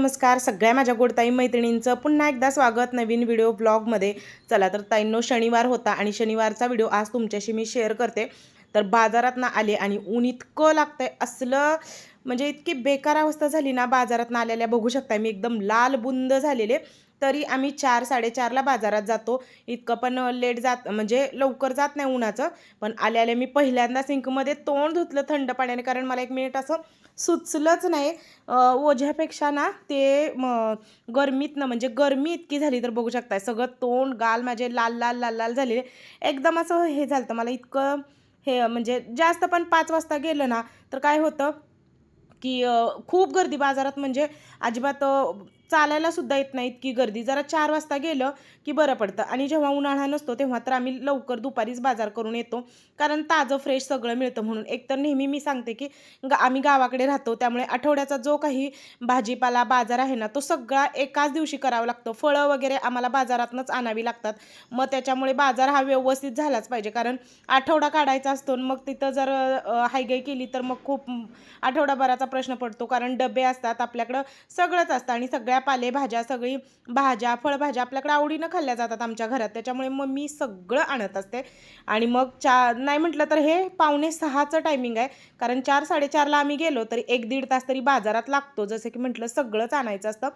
नमस्कार. सगळ्या माझ्या गोडताई मैत्रिणींचं पुन्हा एकदा स्वागत नवीन व्हिडिओ ब्लॉगमध्ये चला तर ताईंनो शनिवार होता आणि शनिवारचा व्हिडिओ आज तुमच्याशी मी शेअर करते. तर बाजारात ना आले आणि ऊन इतकं लागतंय. असलं म्हणजे इतकी बेकार अवस्था झाली ना बाजारात ना आलेल्या बघू शकताय. मी एकदम लाल बुंद झालेले. तरी आम्ही चार साडेचारला बाजारात जातो. इतकं पण लेट जात म्हणजे लवकर जात नाही उन्हाचं. पण आले आले मी पहिल्यांदा सिंकमध्ये तोंड धुतलं थंड पाण्याने कारण मला एक मिनिट असं सुचलंच नाही. ओझ्यापेक्षा ना ते म गरमीतनं म्हणजे गरमी इतकी झाली तर बघू शकताय. सगळं तोंड गाल माझे लाल लाल लाल लाल झालेले. एकदम असं हे झालं मला इतकं हे म्हणजे जास्त पण पाच वाजता गेलं ना तर काय होतं की खूप गर्दी बाजारात म्हणजे अजिबात चालायला सुद्धा येत नाही इतकी गर्दी. जरा चार वाजता गेलं की बरं पडतं. आणि जेव्हा उन्हाळा नसतो तेव्हा तर आम्ही लवकर दुपारीच बाजार करून येतो. कारण ताजं फ्रेश सगळं मिळतं म्हणून. एकतर नेहमी मी सांगते की गा आम्ही गावाकडे राहतो त्यामुळे आठवड्याचा जो काही भाजीपाला बाजार आहे ना तो सगळा एकाच दिवशी करावा लागतो. फळं वगैरे आम्हाला बाजारातनंच आणावी लागतात. मग त्याच्यामुळे बाजार हा व्यवस्थित झालाच पाहिजे. कारण आठवडा काढायचा असतो आणि मग तिथं जर हायगाई केली तर मग खूप आठवडाभराचा प्रश्न पडतो. कारण डबे असतात आपल्याकडं सगळंच असतं. आणि सगळ्या पालेभाज्या सगळी भाज्या फळभाज्या आपल्याकडे आवडीनं खाल्ल्या जातात आमच्या घरात. त्याच्यामुळे मग मी सगळं आणत असते. आणि मग चा नाही म्हटलं तर हे पावणे सहाचं टायमिंग आहे. कारण चार साडेचारला आम्ही गेलो तरी एक दीड तास तरी बाजारात लागतो. जसं की म्हटलं सगळंच आणायचं असतं.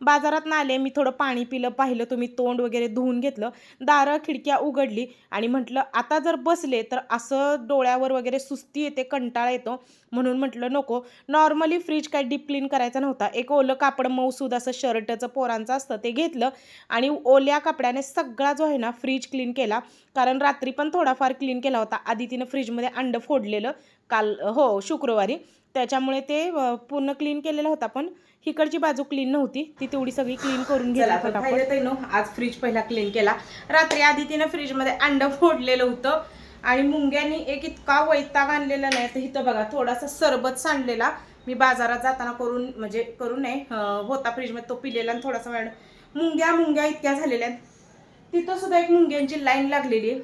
बाजारात ना आले मी थोडं पाणी पिलं पाहिलं तुम्ही तोंड वगैरे धुवून घेतलं. दारं खिडक्या उघडली आणि म्हटलं आता जर बसले तर असं डोळ्यावर वगैरे सुस्ती येते कंटाळा येतो. म्हणून म्हटलं नको. नॉर्मली फ्रीज काय डीप क्लीन करायचा नव्हता. एक ओलं कापड मऊसूद असं शर्टचं पोरांचं असतं ते घेतलं. आणि ओल्या कपड्याने सगळा जो आहे ना फ्रीज क्लीन केला. कारण रात्री पण थोडाफार क्लीन केला होता. आधी तिनं फ्रीजमध्ये अंड फोडलेलं. काल हो शुक्रवारी. त्याच्यामुळे ते पूर्ण क्लीन केलेला होता पण हिकडची बाजू क्लीन नव्हती. ती तेवढी सगळी क्लीन करून घेतली आज फ्रीज पहिला क्लीन केला. रात्री आधी तिनं फ्रीजमध्ये अंड फोडलेलं होतं. आणि मुंग्यांनी एक इतका वैताग आणलेला नाही. तर इथं बघा थोडासा सरबत सांडलेला. मी बाजारात जाताना करून म्हणजे करून नाही होता फ्रीजमध्ये तो पिलेला आणि थोडासा वेळ. मुंग्या मुंग्या इतक्या झालेल्या आहेत. तिथं सुद्धा एक मुंग्यांची लाईन लागलेली आहे.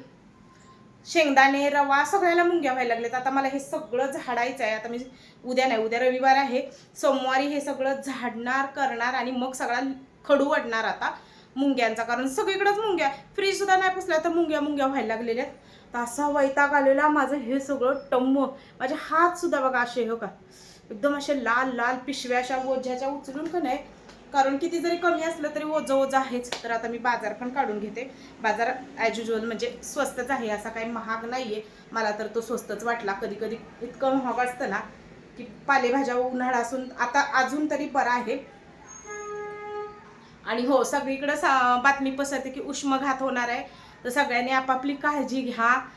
शेंगदाणे रवा सगळ्याला मुंग्या व्हायला लागलेत आता मला हे सगळं झाडायचं आहे. आता मी उद्या नाही उद्या रविवार आहे. सोमवारी हे सगळं झाडणार करणार आणि मग सगळा खडू वाढणार आता मुंग्यांचा. कारण सगळीकडंच मुंग्या. फ्रीजसुद्धा नाही पुसल्या तर मुंग्या मुंग्या व्हायला लागलेल्या आहेत. तर असा वैताग आलेला माझं. हे सगळं टम्म. माझे हातसुद्धा बघा असे हो का? एकदम असे लाल लाल पिशव्या अशा ओझ्याच्या उचलून का नाही कारण किती जरी कमी असलं तरी ओझं ओझं आहेच. तर आता मी बाजार पण काढून घेते. बाजार ॲज युजल म्हणजे स्वस्तच आहे असा काही महाग नाही आहे मला तर तो स्वस्तच वाटला. कधी कधी इतकं महाग असतं ना की पालेभाज्या उन्हाळा असून आता अजून तरी बरा आहे. आणि हो सगळीकडं सा- बातमी पसरते की उष्मघात होणार आहे. तर सगळ्यांनी आपापली काळजी घ्या.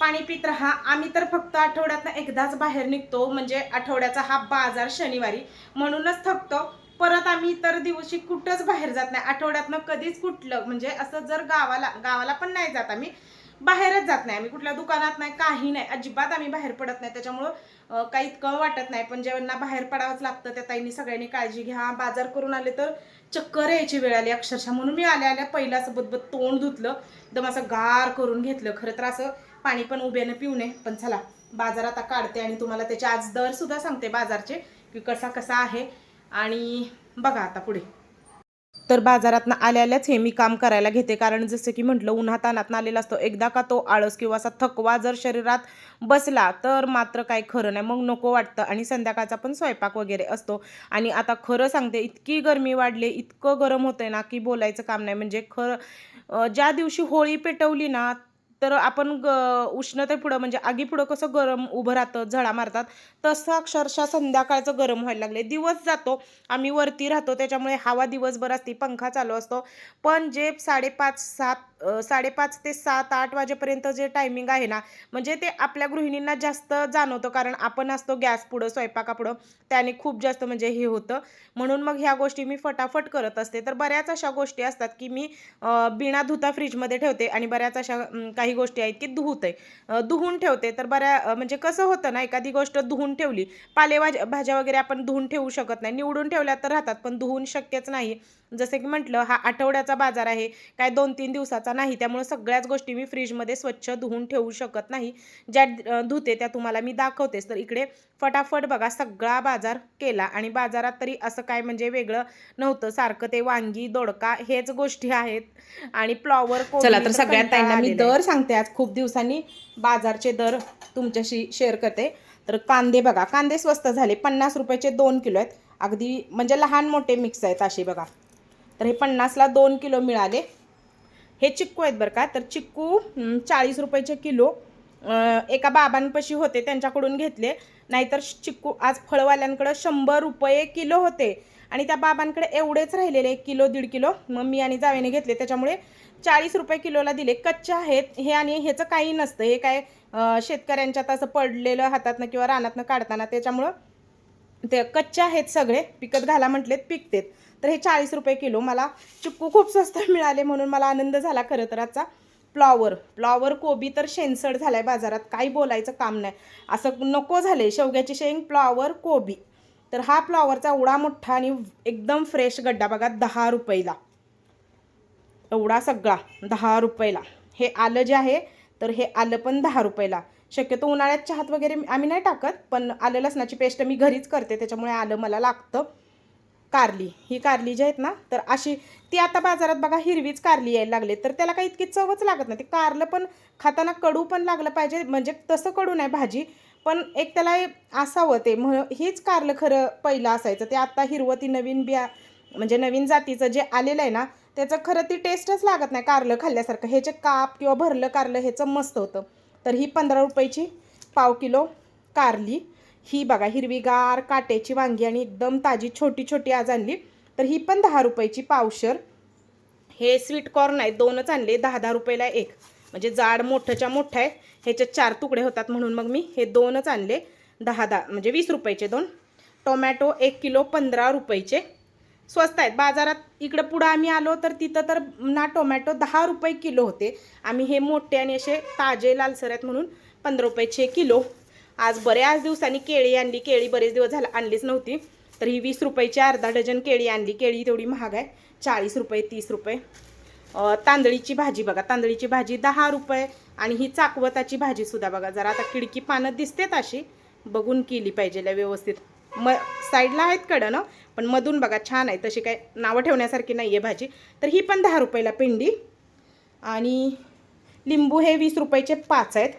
पाणी पित राहा. आम्ही तर फक्त आठवड्यातनं एकदाच बाहेर निघतो. म्हणजे आठवड्याचा हा बाजार शनिवारी म्हणूनच थकतो. परत आम्ही इतर दिवशी कुठंच बाहेर जात नाही. आठवड्यातनं कधीच कुठलं म्हणजे असं जर गावाला गावाला पण नाही जात आम्ही बाहेरच जात नाही. आम्ही कुठल्या दुकानात नाही काही नाही. अजिबात आम्ही बाहेर पडत नाही. त्याच्यामुळं काही इतकं वाटत नाही. पण ज्यांना बाहेर पडावंच लागतं त्या ताईंनी सगळ्यांनी काळजी घ्या. बाजार करून आले तर चक्कर यायची वेळ आली. अक्षरशः म्हणून मी आल्या आल्या पहिल्यासोबत तोंड धुतलं. एकदम असं गार करून घेतलं. खरं तर असं पाणी पण उभ्यानं पिऊ नये पण चला बाजार आता काढते आणि तुम्हाला त्याचे आज दर सुद्धा सांगते बाजारचे की कसा कसा आहे. आणि बघा आता पुढे. तर बाजारातनं आल्या आल्याच हे मी काम करायला घेते कारण जसं की म्हटलं उन्हात तानातनं आलेला असतो. एकदा का तो आळस किंवा असा थकवा जर शरीरात बसला तर मात्र काय खरं नाही. मग नको वाटतं. आणि संध्याकाळचा पण स्वयंपाक वगैरे असतो. आणि आता खरं सांगते इतकी गरमी वाढली इतकं गरम होतंय ना की बोलायचं काम नाही. म्हणजे खरं ज्या दिवशी होळी पेटवली ना तर आपण ग उष्णतेपुढं म्हणजे आगीपुढं कसं गरम उभं राहतं झळा मारतात तसं अक्षरशः संध्याकाळचं गरम व्हायला लागले दिवस जातो आम्ही वरती राहतो त्याच्यामुळे हवा दिवसभर असते पंखा चालू असतो. पण जे साडेपाच सात साडेपाच ते सात आठ वाजेपर्यंत जे टायमिंग आहे ना म्हणजे ते आपल्या गृहिणींना जास्त जाणवतं. कारण आपण असतो गॅस पुढं स्वयंपाकापुढं त्याने खूप जास्त म्हणजे हे होतं. म्हणून मग ह्या गोष्टी मी फटाफट करत असते. तर बऱ्याच अशा गोष्टी असतात की मी बिना धुता फ्रीजमध्ये ठेवते आणि बऱ्याच अशा काही गोष्टी आहेत की धुते. धुवून ठेवते. तर बऱ्या म्हणजे कसं होतं ना एखादी गोष्ट धुवून ठेवली पालेभाज्या भाज्या वगैरे आपण धुवून ठेवू शकत नाही. निवडून ठेवल्या तर राहतात पण धुवून शक्यच नाही. जसं की म्हटलं हा आठवड्याचा बाजार आहे. काय दोन तीन दिवसाचा नाही. त्यामुळे सगळ्याच गोष्टी मी फ्रीजमध्ये स्वच्छ धुवून ठेवू शकत नाही. ज्या धुते त्या तुम्हाला मी दाखवतेच. तर इकडे फटाफट बघा सगळा बाजार केला आणि बाजारात तरी असं काय म्हणजे वेगळं नव्हतं. सारखं ते वांगी दोडका हेच गोष्टी आहेत. आणि फ्लॉवर चला तर सगळ्यात ताईंना मी दर सांगते आज. खूप दिवसांनी बाजारचे दर तुमच्याशी शेअर करते. तर कांदे बघा कांदे स्वस्त झाले. पन्नास रुपयाचे दोन किलो आहेत. अगदी म्हणजे लहान मोठे मिक्स आहेत असे बघा. तर हे पन्नासला दोन किलो मिळाले. हे चिक्कू आहेत बरं का. तर चिक्कू चाळीस रुपयाचे किलो. एका बाबांपाशी होते त्यांच्याकडून घेतले. नाहीतर चिक्कू आज फळवाल्यांकडं शंभर रुपये किलो होते. आणि त्या बाबांकडे एवढेच राहिलेले एक किलो दीड किलो. मग मी आणि जावेने घेतले त्याच्यामुळे चाळीस रुपये किलोला दिले. कच्चे आहेत. हे आणि ह्याचं काही नसतं. हे काय शेतकऱ्यांच्यात असं पडलेलं हातातनं किंवा रानातनं काढताना त्याच्यामुळं ते कच्चे आहेत सगळे पिकत घाला म्हटलेत पिकतेत. तर हे चाळीस रुपये किलो मला चिक्कू खूप स्वस्त मिळाले म्हणून मला आनंद झाला खरं तर आजचा. फ्लॉवर फ्लॉवर कोबी तर शेनसड आहे बाजारात काही बोलायचं काम नाही. असं नको झाले शेवग्याची शेंग फ्लॉवर कोबी. तर हा फ्लॉवरचा एवढा मोठा आणि एकदम फ्रेश गड्डा बघा दहा रुपयेला. एवढा सगळा दहा रुपयेला. हे आलं जे आहे तर हे आलं पण दहा रुपयेला. शक्यतो उन्हाळ्यात चहात वगैरे आम्ही नाही टाकत पण आलं लसणाची पेस्ट मी घरीच करते त्याच्यामुळे आलं मला लागतं. कारली. ही कारली जी आहेत ना तर अशी ती आता बाजारात बघा हिरवीच कारली यायला लागले तर त्याला काही इतकी चवच लागत नाही. ते कारलं पण खाताना कडू पण लागलं पाहिजे. म्हणजे तसं कडू नाही भाजी पण एक त्याला हे असावं ते. म्हण हेच कारलं खरं पहिलं असायचं. ते आत्ता हिरवं ती नवीन बिया म्हणजे नवीन जातीचं जे आलेलं आहे ना त्याचं खरं ती टेस्टच लागत नाही कारलं खाल्ल्यासारखं. ह्याचे काप किंवा भरलं कारलं ह्याचं मस्त होतं. तर ही पंधरा रुपयाची पाव किलो कारली. ही बघा हिरवीगार काट्याची वांगी आणि एकदम ताजी छोटी छोटी आज आणली. तर ही पण दहा रुपयाची पावशर. हे स्वीट कॉर्न आहे दोनच आणले दहा दहा रुपयाला एक. म्हणजे जाड मोठंच्या मोठं आहे ह्याच्यात चार तुकडे होतात म्हणून मग मी हे दोनच आणले. दहा दहा म्हणजे वीस रुपयाचे दोन. टोमॅटो एक किलो पंधरा रुपयाचे. स्वस्त आहेत. बाजारात इकडं पुढं आम्ही आलो तर तिथं तर ना टोमॅटो दहा रुपये किलो होते. आम्ही हे मोठे आणि असे ताजे लालसर आहेत म्हणून पंधरा रुपयाचे किलो. आज बऱ्याच दिवसांनी केळी आणली. केळी बरेच दिवस झाला आणलीच नव्हती. तर ही वीस रुपयाची अर्धा डझन केळी आणली. केळी तेवढी महाग आहे. चाळीस रुपये तीस रुपये. तांदळीची भाजी बघा. तांदळीची भाजी दहा रुपये आणि ही चाकवताची भाजीसुद्धा बघा. जरा आता खिडकी पानं दिसतेत अशी. बघून केली पाहिजे व्यवस्थित. म साईडला आहेत कडं ना पण मधून बघा छान आहे. तशी काय नावं ठेवण्यासारखी नाही आहे भाजी. तर ही पण दहा रुपयाला पेंडी. आणि लिंबू हे वीस रुपयाचे पाच आहेत.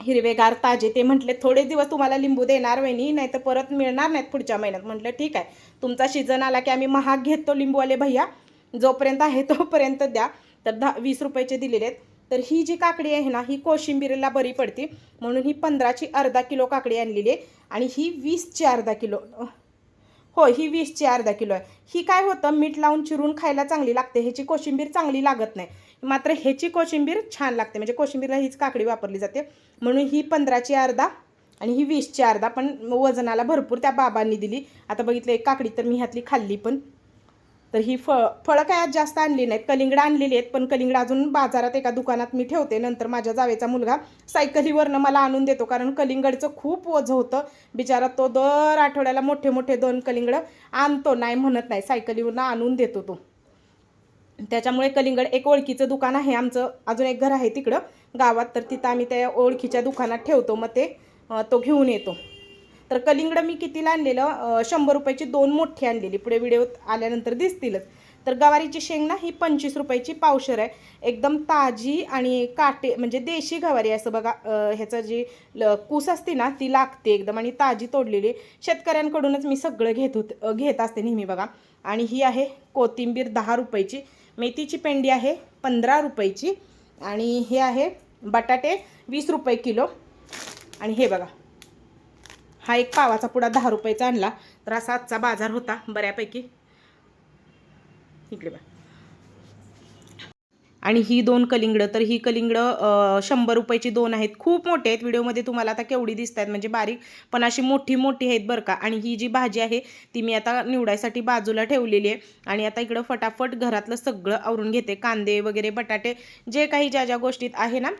हिरवेगार ताजे. ते म्हटले थोडे दिवस तुम्हाला लिंबू देणार वहिनी नाही तर परत मिळणार नाहीत पुढच्या महिन्यात. म्हटलं ठीक आहे. तुमचा सीझन आला की आम्ही महाग घेतो लिंबूवाले भैया. जोपर्यंत आहे तोपर्यंत द्या. तर दहा वीस रुपयाचे दिलेले आहेत. तर ही जी काकडी आहे ना ही कोशिंबीरला बरी पडते. म्हणून ही पंधराची अर्धा किलो काकडी आणलेली आहे. आणि ही वीसची अर्धा किलो हो ही वीसची अर्धा किलो आहे. ही काय होतं मीठ लावून चिरून खायला चांगली लागते ह्याची कोशिंबीर चांगली लागत नाही. मात्र ह्याची कोशिंबीर छान लागते म्हणजे कोशिंबीरला हीच काकडी वापरली जाते. म्हणून ही पंधराची अर्धा आणि ही वीसची अर्धा पण वजनाला भरपूर त्या बाबांनी दिली. आता बघितलं एक काकडी तर मी ह्यातली खाल्ली पण. तर ही फळ फळं काय आज जास्त आणली नाहीत. कलिंगडं आणलेली आहेत पण कलिंगडं अजून बाजारात एका दुकानात मी ठेवते. नंतर माझ्या जावेचा मुलगा सायकलीवरनं मला आणून देतो कारण कलिंगडचं खूप ओझं होतं. बिचारा तो दर आठवड्याला मोठे मोठे दोन कलिंगडं आणतो नाही म्हणत नाही सायकलीवरनं आणून देतो तो. त्याच्यामुळे कलिंगड एक ओळखीचं दुकान आहे आमचं. अजून एक घर आहे तिकडं गावात. तर तिथं आम्ही त्या ओळखीच्या दुकानात ठेवतो मग ते तो घेऊन येतो. तर कलिंगडं मी कितीला आणलेलं? शंभर रुपयाची दोन मोठी आणलेली. पुढे व्हिडिओत आल्यानंतर दिसतीलच. तर गवारीची शेंग ना ही पंचवीस रुपयाची पावशर आहे. एकदम ताजी आणि काटे म्हणजे देशी गवारी असं बघा. ह्याचं जी ल कूस असते ना ती लागते एकदम आणि ताजी तोडलेली. शेतकऱ्यांकडूनच मी सगळं घेत होत घेत असते नेहमी बघा. आणि ही आहे कोथिंबीर दहा रुपयाची. मेथीची पेंडी आहे पंधरा रुपयाची. आणि हे आहे बटाटे वीस रुपये किलो. आणि हे बघा. हा एक पावाचा पुडा दहा रुपयाचा आणला. तर असा आजचा बाजार होता बऱ्यापैकी. इकडे बघा. आणि ही दोन कलिंगडं तर ही कलिंगडं शंभर रुपयाची दोन आहेत. खूप मोठे आहेत. व्हिडिओमध्ये तुम्हाला आता केवढी दिसत आहेत म्हणजे बारीक पण अशी मोठी मोठी आहेत बरं का. आणि ही जी भाजी आहे ती मी आता निवडायसाठी बाजूला ठेवलेली आहे. आणि आता इकडं फटाफट घरातलं सगळं आवरून घेते. कांदे वगैरे बटाटे जे काही ज्या ज्या गोष्टीत आहे ना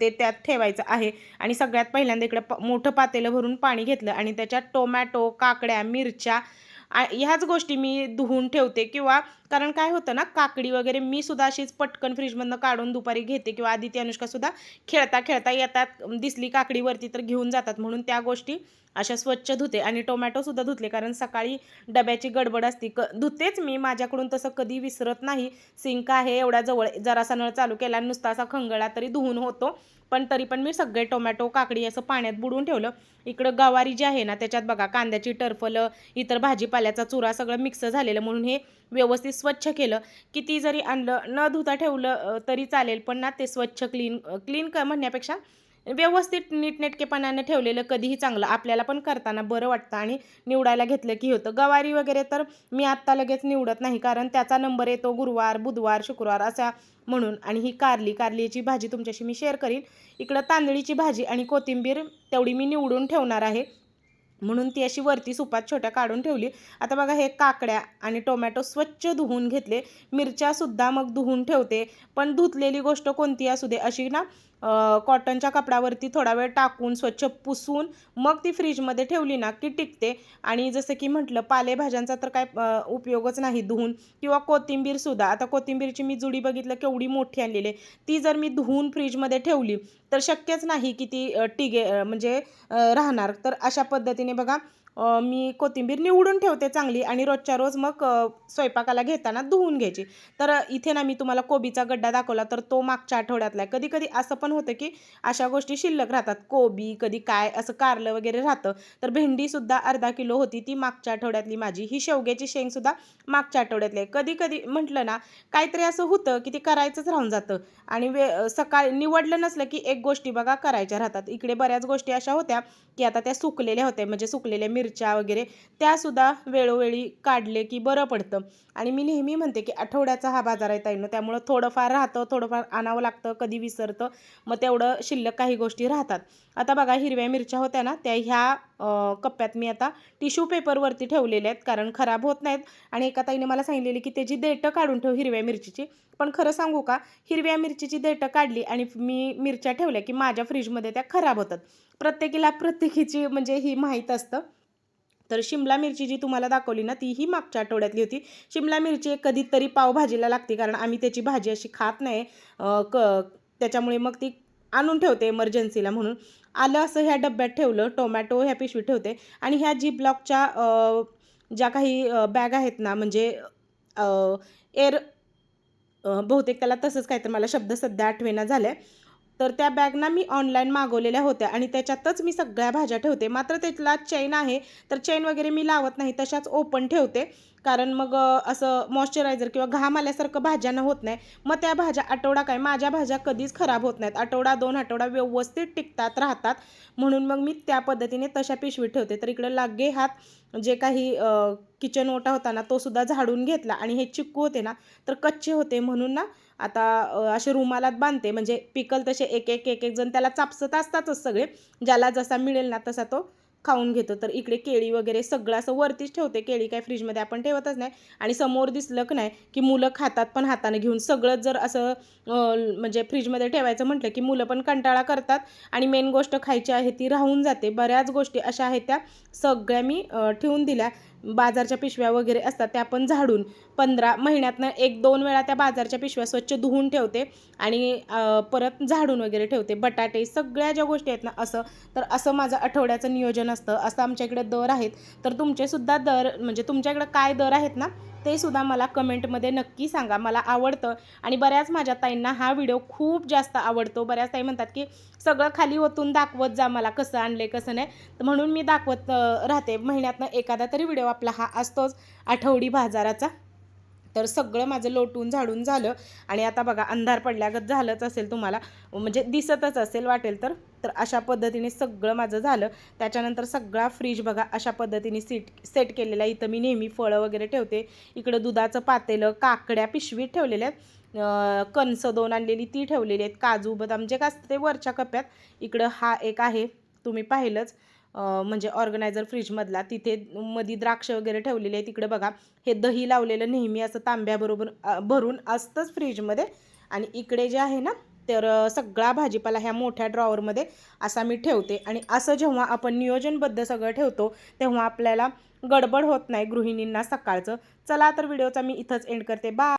ते त्यात ठेवायचं आहे. आणि सगळ्यात पहिल्यांदा इकडं प मोठं पातेलं भरून पाणी घेतलं. आणि त्याच्यात टोमॅटो काकड्या मिरच्या ह्याच गोष्टी मी धुवून ठेवते किंवा कारण काय होतं ना काकडी वगैरे मी सुद्धा अशीच पटकन फ्रीजमधनं काढून दुपारी घेते किंवा आदिती अनुष्का सुद्धा खेळता खेळता येतात. दिसली काकडीवरती तर घेऊन जातात. म्हणून त्या गोष्टी अशा स्वच्छ धुते आणि टोमॅटोसुद्धा धुतले कारण सकाळी डब्याची गडबड असती. क धुतेच मी माझ्याकडून तसं कधी विसरत नाही. सिंक आहे एवढ्या जवळ जरासा नळ चालू केला आणि नुसता असा खंगळा तरी धुवून होतो. पण तरी पण मी सगळे टोमॅटो काकडी असं पाण्यात बुडवून ठेवलं. इकडं गवारी जी आहे ना त्याच्यात बघा कांद्याची टरफलं इतर भाजीपाल्याचा चुरा सगळं मिक्स झालेलं. म्हणून हे व्यवस्थित स्वच्छ केलं. किती जरी आणलं न धुता ठेवलं तरी चालेल. पण ना ते स्वच्छ क्लीन क्लीन क म्हणण्यापेक्षा व्यवस्थित नीटनेटकेपणाने ठेवलेलं कधीही चांगलं. आपल्याला पण करताना बरं वाटतं आणि निवडायला घेतलं की होतं. गवारी वगैरे तर मी आत्ता लगेच निवडत नाही कारण त्याचा नंबर येतो गुरुवार बुधवार शुक्रवार असा म्हणून. आणि ही कारली कारलीची भाजी तुमच्याशी मी शेअर करीन. इकडं तांदळीची भाजी आणि कोथिंबीर तेवढी मी निवडून ठेवणार आहे. म्हणून ती अशी वरती सुपात छोट्या काढून ठेवली. आता बघा हे काकड्या आणि टोमॅटो स्वच्छ धुवून घेतले. मिरच्यासुद्धा मग धुवून ठेवते. पण धुतलेली गोष्ट कोणती असू दे अशी ना कॉटनच्या कपड्यावरती थोडा वेळ टाकून स्वच्छ पुसून मग ती फ्रीजमध्ये ठेवली ना की टिकते. आणि जसं की म्हटलं पालेभाज्यांचा तर काय उपयोगच नाही धुवून किंवा कोथिंबीरसुद्धा आता कोथिंबीरची मी जुडी बघितलं केवढी मोठी आणलेली आहे. ती जर मी धुवून फ्रीजमध्ये ठेवली तर शक्यच नाही की ती टिगे म्हणजे राहणार. तर अशा पद्धतीने बघा मी कोथिंबीर निवडून ठेवते चांगली आणि रोजच्या रोज मग स्वयंपाकाला घेताना धुवून घ्यायची. तर इथे ना मी तुम्हाला कोबीचा गड्डा दाखवला तर तो मागच्या आठवड्यातला आहे. कधी कधी असं पण होतं की अशा गोष्टी शिल्लक राहतात. कोबी कधी काय असं कारलं वगैरे राहतं तर भेंडीसुद्धा अर्धा किलो होती ती मागच्या आठवड्यातली माझी. ही शेवग्याची शेंगसुद्धा मागच्या आठवड्यातली आहे. कधी कधी म्हटलं ना काहीतरी असं होतं की ते करायचंच राहून जातं. आणि वे सकाळी निवडलं नसलं की एक गोष्टी बघा करायच्या राहतात. इकडे बऱ्याच गोष्टी अशा होत्या की आता त्या सुकलेल्या होत्या. म्हणजे सुकलेल्या मिरच्या वगैरे त्यासुद्धा वेळोवेळी काढले की बरं पडतं. आणि मी नेहमी म्हणते की आठवड्याचा हा बाजार आहे ताईनं त्यामुळं थोडंफार राहतं थोडंफार आणावं लागतं कधी विसरतं मग तेवढं शिल्लक काही गोष्टी राहतात. आता बघा हिरव्या मिरच्या होत्या ना त्या ह्या कप्प्यात मी आता टिश्यू पेपरवरती ठेवलेल्या आहेत कारण खराब होत नाहीत. आणि एका ताईने मला सांगितलेली की त्याची देठं काढून ठेव हिरव्या मिरचीची. पण खरं सांगू का हिरव्या मिरचीची देठं काढली आणि मी मिरच्या ठेवल्या की माझ्या फ्रीजमध्ये त्या खराब होतात. प्रत्येकीला प्रत्येकीची म्हणजे ही माहीत असतं. तर शिमला मिरची जी तुम्हाला दाखवली ना ती ही मागच्या आठवड्यातली होती. शिमला मिरची कधीतरी पावभाजीला लागते कारण आम्ही त्याची भाजी अशी खात नाही. क त्याच्यामुळे मग ती आणून ठेवते इमर्जन्सीला म्हणून. आलं असं ह्या डब्यात ठेवलं टोमॅटो ह्या पिशवीत ठेवते. आणि ह्या जी ब्लॉकच्या ज्या काही बॅग आहेत ना म्हणजे एअर बहुतेक त्याला तसंच काय तर मला शब्द सध्या आठवेना आहे तर त्या बॅग ना मी ऑनलाईन मागवलेल्या होत्या आणि त्याच्यातच मी सगळ्या भाज्या ठेवते. मात्र त्यातला चैन आहे तर चैन वगैरे मी लावत नाही तशाच ओपन ठेवते. कारण मग असं मॉइश्चरायझर किंवा घाम आल्यासारखं भाज्यांना होत नाही. मग त्या भाज्या आठवडा काय माझ्या भाज्या कधीच खराब होत नाहीत. आठवडा दोन आठवडा व्यवस्थित टिकतात राहतात. म्हणून मग मी त्या पद्धतीने तशा पिशवीत ठेवते. तर इकडे लागे हात जे काही किचन ओटा होता ना तो सुद्धा झाडून घेतला. आणि हे चिक्कू होते ना तर कच्चे होते. म्हणून ना आता असे रुमालात बांधते. म्हणजे पिकल तसे एक एक एक एक जण त्याला चापसत असतातच सगळे. ज्याला जसा मिळेल ना तसा तो खाऊन घेतो. तर इकडे केळी वगैरे सगळं असं वरतीच ठेवते. केळी काय फ्रीजमध्ये आपण ठेवतच नाही. आणि समोर दिसलं की नाही की मुलं खातात पण हाताने घेऊन. सगळंच जर असं म्हणजे फ्रीजमध्ये ठेवायचं म्हटलं की मुलं पण कंटाळा करतात. आणि मेन गोष्ट खायची आहे ती राहून जाते. बऱ्याच गोष्टी अशा आहेत त्या सगळ्या मी ठेवून दिल्या. बाजारच्या पिशव्या वगैरे असतात त्या पण झाडून पंधरा महिन्यातनं एक दोन वेळा त्या बाजारच्या पिशव्या स्वच्छ धुवून ठेवते आणि परत झाडून वगैरे ठेवते. बटाटे सगळ्या ज्या गोष्टी आहेत ना असं तर असं माझं आठवड्याचं नियोजन असतं. असं आमच्या इकडे दर आहेत. तर तुमचेसुद्धा दर म्हणजे तुमच्याकडे काय दर आहेत ना ते सुद्धा मला कमेंटमध्ये नक्की सांगा. मला आवडतं. आणि बऱ्याच माझ्या ताईंना हा व्हिडिओ खूप जास्त आवडतो. बऱ्याच ताई म्हणतात की सगळं खाली ओतून दाखवत जा मला कसं आणले कसं नाही. तर म्हणून मी दाखवत राहते. महिन्यातनं एखादा तरी व्हिडिओ आपला हा असतोच. आठवडी बाजाराचा. तर सगळं माझं लोटून झाडून झालं. आणि आता बघा अंधार पडल्यागत झालंच असेल तुम्हाला. म्हणजे दिसतच असेल वाटेल तर. तर अशा पद्धतीने सगळं माझं झालं. त्याच्यानंतर सगळा फ्रीज बघा अशा पद्धतीने सीट सेट केलेला. आहे इथं मी नेहमी फळं वगैरे ठेवते. इकडं दुधाचं पातेलं काकड्या पिशवीत ठेवलेल्या आहेत. कणसं दोन आणलेली ती ठेवलेली आहेत. काजू बदाम जे काय असतं ते वरच्या कप्प्यात. इकडं हा एक आहे तुम्ही पाहिलंच. म्हणजे ऑर्गनायझर फ्रीजमधला तिथे मधी द्राक्ष वगैरे ठेवलेले आहेत. तिकडे बघा हे दही लावलेलं नेहमी असं तांब्याबरोबर भरून असतंच फ्रीजमध्ये आणि इकडे जे आहे ना तर सगळा भाजीपाला ह्या मोठ्या ड्रॉवरमध्ये असा मी ठेवते. आणि असं जेव्हा आपण नियोजनबद्ध सगळं ठेवतो तेव्हा आपल्याला गडबड होत नाही गृहिणींना सकाळचं. चला तर व्हिडिओचा मी इथंच एंड करते. बा